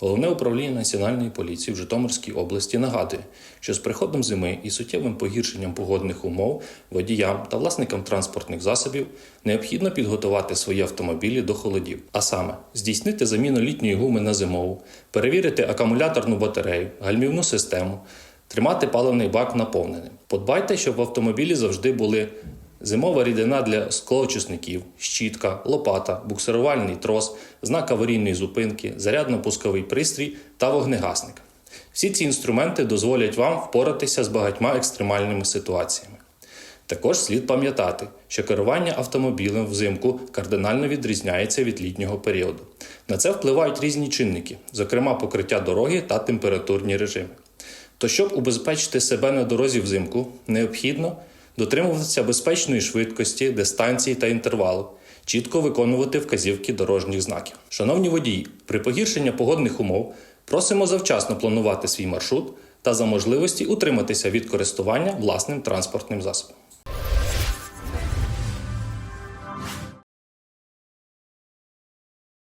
Головне управління Національної поліції в Житомирській області нагадує, що з приходом зими і суттєвим погіршенням погодних умов водіям та власникам транспортних засобів необхідно підготувати свої автомобілі до холодів, а саме здійснити заміну літньої гуми на зимову, перевірити акумуляторну батарею, гальмівну систему, тримати паливний бак наповненим. Подбайте, щоб в автомобілі завжди були Зимова рідина для склоочисників, щітка, лопата, буксирувальний трос, знак аварійної зупинки, зарядно-пусковий пристрій та вогнегасник. Всі ці інструменти дозволять вам впоратися з багатьма екстремальними ситуаціями. Також слід пам'ятати, що керування автомобілем взимку кардинально відрізняється від літнього періоду. На це впливають різні чинники, зокрема покриття дороги та температурні режими. То щоб убезпечити себе на дорозі взимку, необхідно дотримуватися безпечної швидкості, дистанції та інтервалу, чітко виконувати вказівки дорожніх знаків. Шановні водії, при погіршенні погодних умов просимо завчасно планувати свій маршрут та за можливості утриматися від користування власним транспортним засобом.